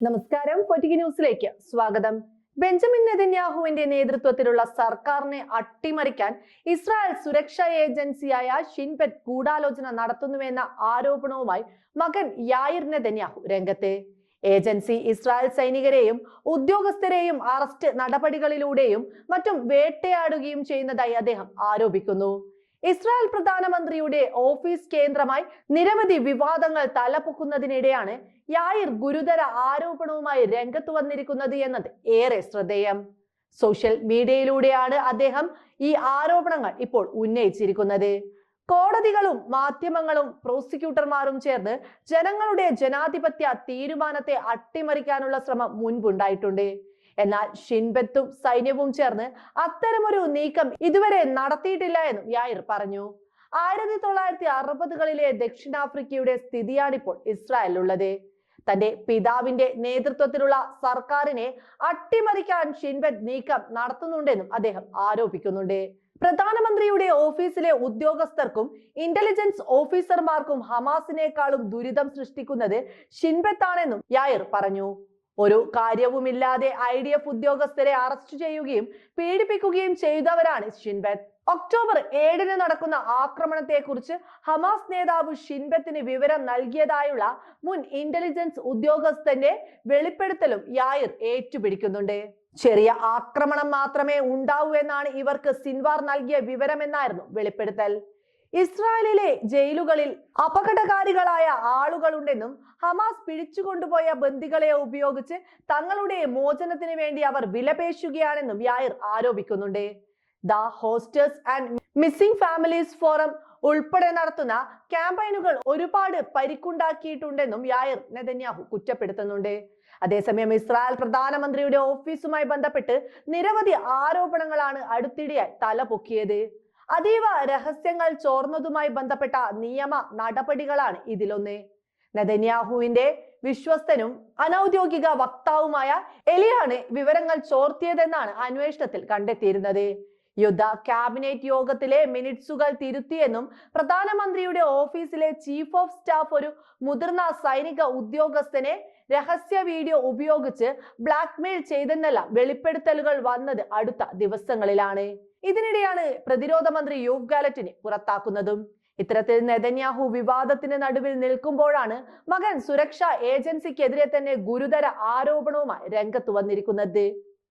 നമസ്കാരം. പൊറ്റിക് ന്യൂസിലേക്ക് സ്വാഗതം. ബെഞ്ചമിൻ നെതന്യാഹുവിന്റെ നേതൃത്വത്തിലുള്ള സർക്കാരിനെ അട്ടിമറിക്കാൻ ഇസ്രായേൽ സുരക്ഷാ ഏജൻസിയായ ഷിൻപെറ്റ് ഗൂഢാലോചന നടത്തുന്നുവെന്ന ആരോപണവുമായി മകൻ യായിർ നെതന്യാഹു രംഗത്ത്. ഏജൻസി ഇസ്രായേൽ സൈനികരെയും ഉദ്യോഗസ്ഥരെയും അറസ്റ്റ് നടപടികളിലൂടെയും മറ്റും വേട്ടയാടുകയും ചെയ്യുന്നതായി അദ്ദേഹം ആരോപിക്കുന്നു. ഇസ്രായേൽ പ്രധാനമന്ത്രിയുടെ ഓഫീസ് കേന്ദ്രമായി നിരവധി വിവാദങ്ങൾ തലപൊക്കുന്നതിനിടെയാണ് യായിർ ഗുരുതര ആരോപണവുമായി രംഗത്ത് വന്നിരിക്കുന്നത് എന്നത് ഏറെ ശ്രദ്ധേയം. സോഷ്യൽ മീഡിയയിലൂടെയാണ് അദ്ദേഹം ഈ ആരോപണങ്ങൾ ഇപ്പോൾ ഉന്നയിച്ചിരിക്കുന്നത്. കോടതികളും മാധ്യമങ്ങളും പ്രോസിക്യൂട്ടർമാരും ചേർന്ന് ജനങ്ങളുടെ ജനാധിപത്യ തീരുമാനത്തെ അട്ടിമറിക്കാനുള്ള ശ്രമം മുൻപുണ്ടായിട്ടുണ്ട്. എന്നാൽ ഷിൻബത്തും സൈന്യവും ചേർന്ന് അത്തരമൊരു നീക്കം ഇതുവരെ നടത്തിയിട്ടില്ല എന്നും യായിർ പറഞ്ഞു. ആയിരത്തി തൊള്ളായിരത്തി അറുപതുകളിലെ ദക്ഷിണാഫ്രിക്കയുടെ സ്ഥിതിയാണിപ്പോൾ ഇസ്രായേലിലുള്ളത്. തന്റെ പിതാവിന്റെ നേതൃത്വത്തിലുള്ള സർക്കാരിനെ അട്ടിമറിക്കാൻ ഷിൻബത്ത് നീക്കം നടത്തുന്നുണ്ടെന്നും അദ്ദേഹം ആരോപിക്കുന്നുണ്ട്. പ്രധാനമന്ത്രിയുടെ ഓഫീസിലെ ഉദ്യോഗസ്ഥർക്കും ഇന്റലിജൻസ് ഓഫീസർമാർക്കും ഹമാസിനേക്കാളും ദുരിതം സൃഷ്ടിക്കുന്നത് ഷിൻബത്താണെന്നും യായർ പറഞ്ഞു. ഒരു കാര്യവുമില്ലാതെ ഐ ഡി എഫ് ഉദ്യോഗസ്ഥരെ അറസ്റ്റ് ചെയ്യുകയും പീഡിപ്പിക്കുകയും ചെയ്തവരാണ് ഷിൻബത്ത്. ഒക്ടോബർ ഏഴിന് നടക്കുന്ന ആക്രമണത്തെക്കുറിച്ച് ഹമാസ് നേതാവ് ഷിൻബത്തിന് വിവരം നൽകിയതായുള്ള മുൻ ഇന്റലിജൻസ് ഉദ്യോഗസ്ഥന്റെ വെളിപ്പെടുത്തലും യായിർ ഏറ്റുപിടിക്കുന്നുണ്ട്. ചെറിയ ആക്രമണം മാത്രമേ ഉണ്ടാവൂ എന്നാണ് ഇവർക്ക് സിൻവാർ നൽകിയ വിവരമെന്നായിരുന്നു വെളിപ്പെടുത്തൽ. ഇസ്രായേലിലെ ജയിലുകളിൽ അപകടകാരികളായ ആളുകളുണ്ടെന്നും ഹമാസ് പിടിച്ചുകൊണ്ടുപോയ ബന്ദികളെ ഉപയോഗിച്ച് തങ്ങളുടെ മോചനത്തിന് വേണ്ടി അവർ വിലപേശുകയാണെന്നും Yair ആരോപിക്കുന്നുണ്ട്. The hostages and missing families forum ഉൾപ്പെടെ നടത്തുന്ന ക്യാമ്പയിനുകൾ ഒരുപാട് പരിക്കുണ്ടാക്കിയിട്ടുണ്ടെന്നും യായർ നെതന്യാഹു കുറ്റപ്പെടുത്തുന്നുണ്ട്. അതേസമയം ഇസ്രായേൽ പ്രധാനമന്ത്രിയുടെ ഓഫീസുമായി ബന്ധപ്പെട്ട് നിരവധി ആരോപണങ്ങളാണ് അടുത്തിടെയായി തലപൊക്കിയത്. അതീവ രഹസ്യങ്ങൾ ചോർന്നതുമായി ബന്ധപ്പെട്ട നിയമ നടപടികളാണ് ഇതിലൊന്ന്. നദന്യാഹുവിന്റെ വിശ്വസ്തനും അനൗദ്യോഗിക വക്താവുമായ എലിയാണ് വിവരങ്ങൾ ചോർത്തിയതെന്നാണ് അന്വേഷണത്തിൽ കണ്ടെത്തിയിരുന്നത്. യുദ്ധ ക്യാബിനറ്റ് യോഗത്തിലെ മിനിറ്റ്സുകൾ തിരുത്തിയെന്നും പ്രധാനമന്ത്രിയുടെ ഓഫീസിലെ ചീഫ് ഓഫ് സ്റ്റാഫ് ഒരു മുതിർന്ന സൈനിക ഉദ്യോഗസ്ഥനെ രഹസ്യ വീഡിയോ ഉപയോഗിച്ച് ബ്ലാക്ക്മെയിൽ ചെയ്തെന്നെല്ലാം വെളിപ്പെടുത്തലുകൾ വന്നത് അടുത്ത ദിവസങ്ങളിലാണ്. ഇതിനിടെയാണ് പ്രതിരോധ മന്ത്രി യൂഫ് ഗാലറ്റിനെ പുറത്താക്കുന്നതും. ഇത്തരത്തിൽ നെതന്യാഹു വിവാദത്തിന് നടുവിൽ നിൽക്കുമ്പോഴാണ് മകൻ സുരക്ഷാ ഏജൻസിക്കെതിരെ തന്നെ ഗുരുതര ആരോപണവുമായി രംഗത്ത് വന്നിരിക്കുന്നത്.